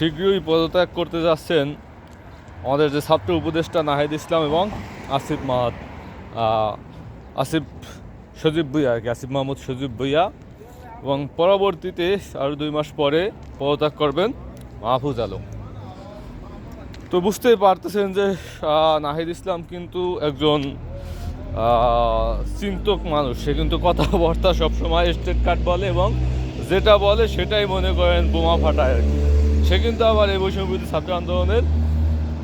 শীঘ্রই পদত্যাগ করতে যাচ্ছেন আমাদের যে ছাত্র উপদেষ্টা নাহিদ ইসলাম এবং আসিফ মাহাত আসিফ সজীব ভুইয়া আর কি, আসিফ মাহমুদ সজীব ভুইয়া। এবং পরবর্তীতে আরও দুই মাস পরে পদত্যাগ করবেন মাহফুজ আলম। তো বুঝতেই পারতেছেন যে নাহিদ ইসলাম কিন্তু একজন চিন্তক মানুষ। সে কিন্তু কথাবার্তা সবসময় স্টেট কাট বলে এবং যেটা বলে সেটাই মনে করেন বোমা ফাটায় আর কি। সে কিন্তু আবার এই বৈষম্যবিরোধী ছাত্র আন্দোলনের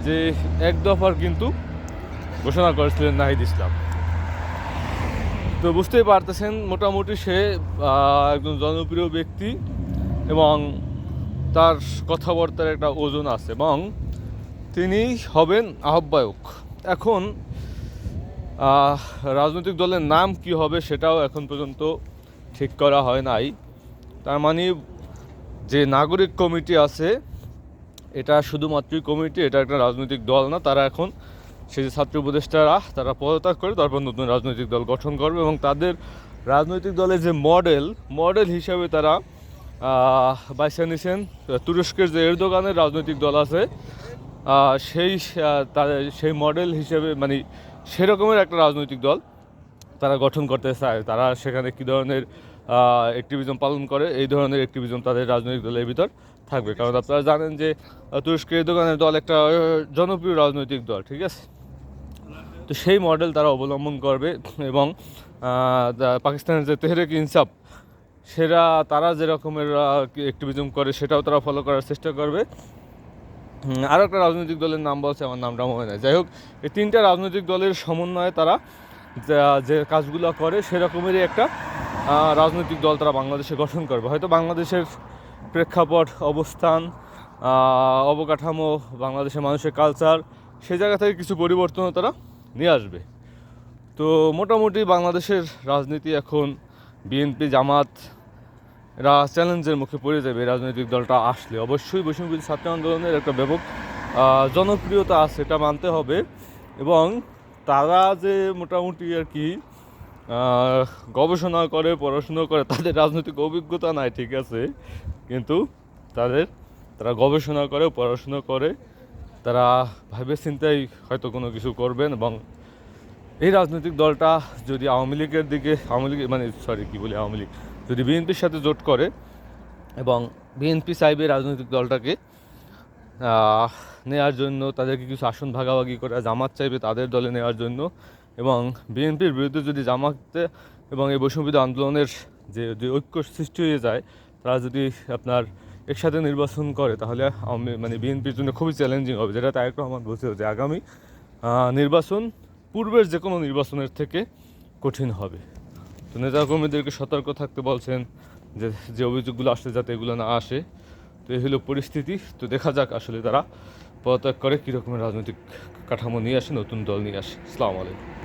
যে এক দফার কিন্তু ঘোষণা করেছিলেন নাহিদ ইসলাম। তো বুঝতেই পারতেছেন, মোটামুটি সে একজন জনপ্রিয় ব্যক্তি এবং তার কথাবার্তার একটা ওজন আছে এবং তিনি হবেন আহ্বায়ক। এখন রাজনৈতিক দলের নাম কি হবে সেটাও এখন পর্যন্ত ঠিক করা হয় নাই। তার মানে যে নাগরিক কমিটি আছে, এটা শুধুমাত্রই কমিটি, এটা একটা রাজনৈতিক দল না, তারা এখন সেই যে ছাত্র উপদেষ্টারা, তারা পদত্যাগ করে তারপর নতুন রাজনৈতিক দল গঠন করবে এবং তাদের রাজনৈতিক দলের যে মডেল মডেল হিসাবে তারা বাইসা নিছেন, তুরস্কের যে এরদোগানের রাজনৈতিক দল আছে সেই তাদের সেই মডেল হিসেবে মানে সেরকমের একটা রাজনৈতিক দল তারা গঠন করতে চায়। তারা সেখানে কী ধরনের অ্যাক্টিভিজম পালন করে, এই ধরনের অ্যাক্টিভিজম তাদের রাজনৈতিক দলের ভিতর থাকবে। কারণ আপনারা জানেন যে তুরস্কের দোকানের দল একটা জনপ্রিয় রাজনৈতিক দল, ঠিক আছে? তো সেই মডেল তারা অবলম্বন করবে এবং পাকিস্তানের যে তেহরেক ইনসাফ সেটা তারা যে রকমের অ্যাক্টিভিজম করে, সেটাও তারা ফলো করার চেষ্টা করবে। আরও একটা রাজনৈতিক দলের নাম বলছে, আমার নামটা মনে নেই। যাই হোক, এই তিনটা রাজনৈতিক দলের সমন্বয়ে তারা যে কাজগুলো করে, সেরকমেরই একটা রাজনৈতিক দল তারা বাংলাদেশে গঠন করবে। হয়তো বাংলাদেশের প্রেক্ষাপট, অবস্থান অবকাঠামো, বাংলাদেশের মানুষের কালচার সেই জায়গা থেকে কিছু পরিবর্তনও তারা নিয়ে আসবে। তো মোটামুটি বাংলাদেশের রাজনীতি এখন বিএনপি, জামাত, এরা চ্যালেঞ্জের মুখে পড়ে যাবে রাজনৈতিক দলটা আসলে। অবশ্যই বৈষম্যবিরোধী ছাত্র আন্দোলনের একটা ব্যাপক জনপ্রিয়তা আছে, এটা মানতে হবে। এবং তারা যে মোটামুটি আর কি গবেষণা করে, পড়াশুনো করে, তাদের রাজনৈতিক অভিজ্ঞতা নাই, ঠিক আছে। কিন্তু তাদের, তারা গবেষণা করে, পড়াশুনো করে, তারা ভাবে চিন্তাই হয়তো কোনো কিছু করবেন এবং এই রাজনৈতিক দলটা যদি আওয়ামী লীগের দিকে, আওয়ামী লীগ মানে সরি কী বলি, আওয়ামী লীগ, যদি বিএনপির সাথে জোট করে এবং বিএনপি চাইবে রাজনৈতিক দলটাকে নেওয়ার জন্য, তাদেরকে কিছু আসন ভাগাভাগি করে, জামাত চাইবে তাদের দলে নেওয়ার জন্য এবং বিএনপির বিরুদ্ধে যদি জামাতে এবং এই বৈষম্যবিধ আন্দোলনের যে যে ঐক্য সৃষ্টি হয়ে যায়, তারা যদি আপনার একসাথে নির্বাচন করে, তাহলে আওয়ামী মানে বিএনপির জন্য খুবই চ্যালেঞ্জিং হবে। যেটা তারেক রহমান বলছে যে আগামী নির্বাচন পূর্বের যে কোনো নির্বাচনের থেকে কঠিন হবে। তো নেতা কর্মীদেরকে সতর্ক থাকতে বলছেন যে যে অভিযোগগুলো আসলে যাতে এগুলো না আসে। তো এই হলো পরিস্থিতি। তো দেখা যাক আসলে তারা পদত্যাগ করে কীরকমের রাজনৈতিক কাঠামো নিয়ে আসে, নতুন দল নিয়ে আসে। আসসালামু আলাইকুম।